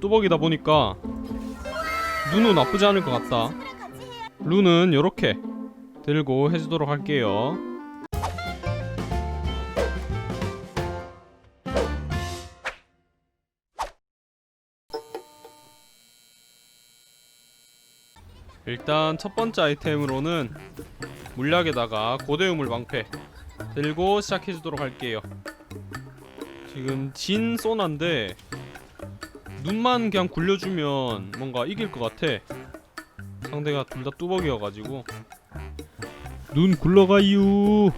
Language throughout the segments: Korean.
뚜벅이다 보니까 눈은 나쁘지 않을 것 같다. 룬은 요렇게 들고 해주도록 할게요. 일단 첫 번째 아이템으로는 물약에다가 고대우물 방패 들고 시작해주도록 할게요. 지금 진 소나인데 눈만 그냥 굴려주면 뭔가 이길 것 같아. 상대가 둘 다 뚜벅이어가지고. 눈 굴러가유.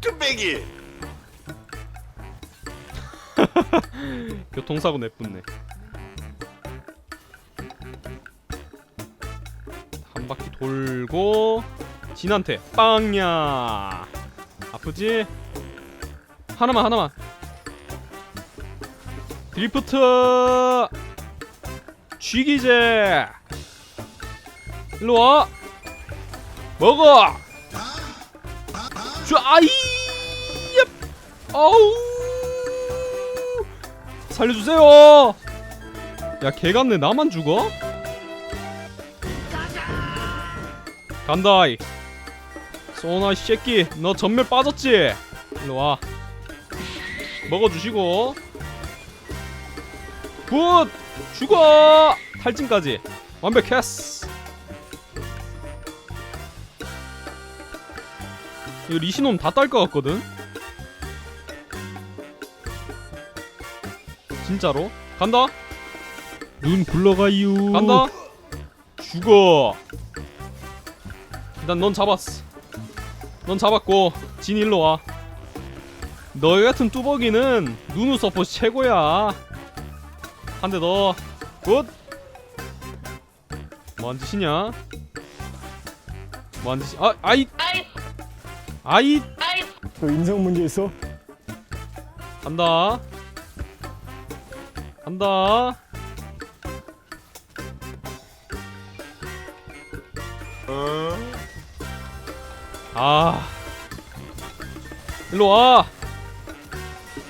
뚝배기! 교통사고 내뿜네. 한 바퀴 돌고 진한테 빵야! 아프지? 하나만 하나만 드리프트 쥐기제. 일로와. 먹어. 쥐 아이 아우. 살려주세요. 야 개같네. 나만 죽어? 간다이. 소나 이 새끼. 너 전멸 빠졌지? 일로와. 먹어주시고 굿! 죽어! 탈진까지 완벽했어 이거 리시놈 다 딸 것 같거든? 진짜로? 간다? 눈 굴러가유 간다? 죽어 일단 넌 잡았어 넌 잡았고 진 일로 와 너희 같은 뚜벅이는 누누 서포 최고야 한 대 더. 굿. 뭐한 짓이냐? 뭐한 짓이? 아, 아이. 아이. 너 인성 문제 있어? 간다. 간다. 어? 아. 일로 와.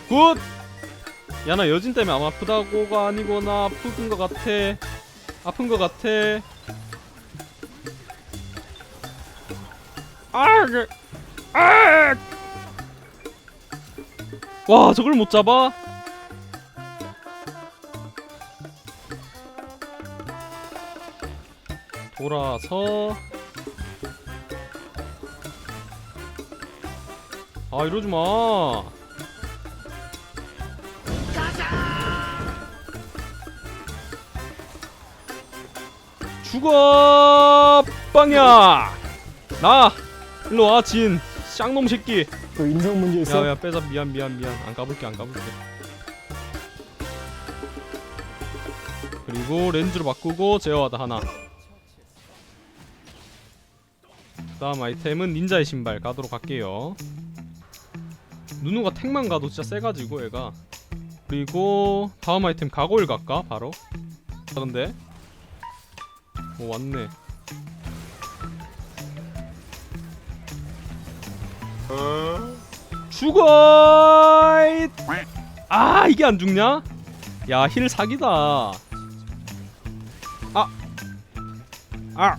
굿. 야 나 여진 때문에 아마 아프다고가 아니거나 아픈 것 같아. 아픈 것 같아. 아, 그, 아. 와 저걸 못 잡아? 돌아서 아 이러지 마. 죽어 빵야 나 일로 와진. 쌍놈 새끼. 너 인성 문제 있어? 야야 빼자. 미안 미안 미안. 안 가볼게 안 가볼게. 그리고 렌즈로 바꾸고 제어하다 하나. 다음 아이템은 닌자의 신발 가도록 할게요. 누누가 택만 가도 진짜 세가지고 얘가. 그리고 다음 아이템 가골 갈까 바로? 아, 근데 오 왔네 어? 죽어! 잇! 아 이게 안 죽냐? 야 힐 사기다. 아, 아,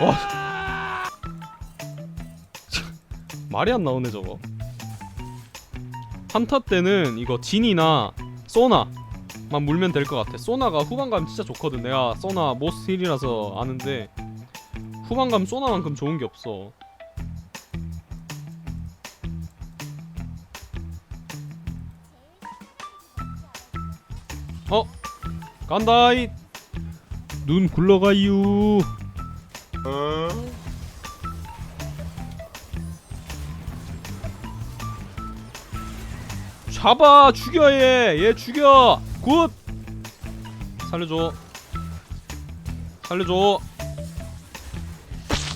와, 말이 안 나오네 저거. 한타 때는 이거 진이나 소나 만 물면 될 것 같아. 소나가 후반 가면 진짜 좋거든. 내가 소나 모스 힐이라서 아는데 후반 가면 소나만큼 좋은 게 없어. 어 간다이 눈 굴러가유 어? 잡아 죽여 얘얘 죽여 굿! 살려줘. 살려줘.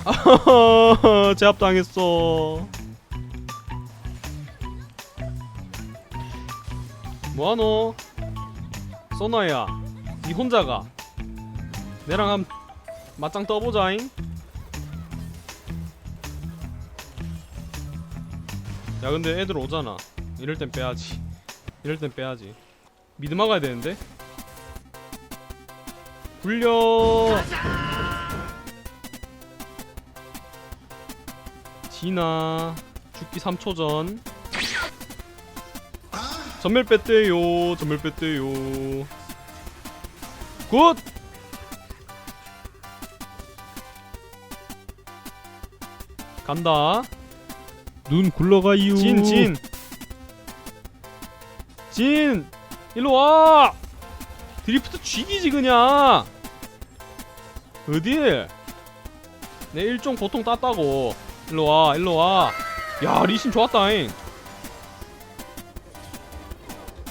제압당했어. 뭐하노? 소나야 니 혼자가. 내랑 한 맞짱 떠보자잉. 야 근데 애들 오잖아. 이럴 땐 빼야지. 이럴 땐 빼야지 미드 막아야 되는데 굴려 지나 죽기 3초 전 전멸 뺐대요 전멸 뺐대요 굿 간다 눈 굴러가유. 진, 진. 진! 일로 와! 드리프트 쥐기지, 그냥! 어딜? 내 일종 고통 땄다고. 일로 와, 일로 와. 야, 리신 좋았다잉.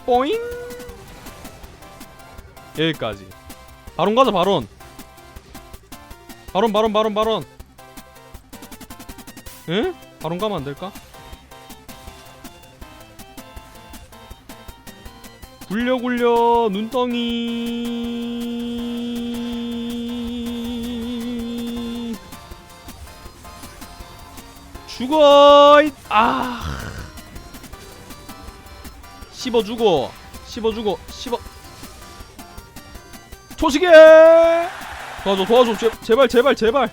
뽀잉! 여기까지. 바론 가자, 바론. 바론, 바론, 바론, 바론. 응? 바론 가면 안 될까? 굴려 굴려 눈덩이. 죽어. 이- 아. 씹어 주고 씹어 초시계 도와줘 도와줘. 제, 제발 제발 제발.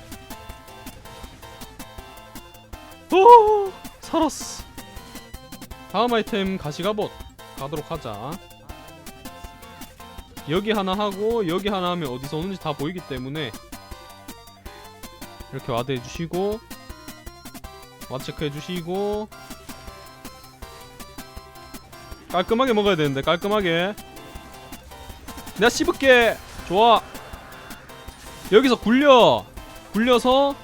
오 살았어. 다음 아이템 가시가봇 가도록 하자 여기 하나 하고 여기 하나 하면 어디서 오는지 다 보이기 때문에 이렇게 와드 해주시고 와드 체크 해주시고 깔끔하게 먹어야 되는데 깔끔하게. 내가 씹을게. 좋아. 여기서 굴려. 굴려서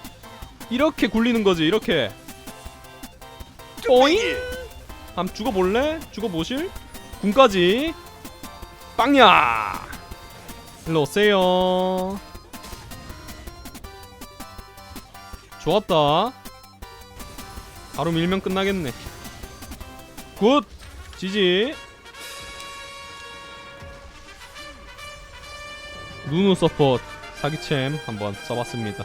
이렇게 굴리는 거지 이렇게. 뽀잉! 한번 죽어볼래? 죽어보실? 궁까지 빵야. 일로 오세요. 좋았다. 바로 밀면 끝나겠네. 굿! 지지. 누누 서포트 사기챔 한번 써봤습니다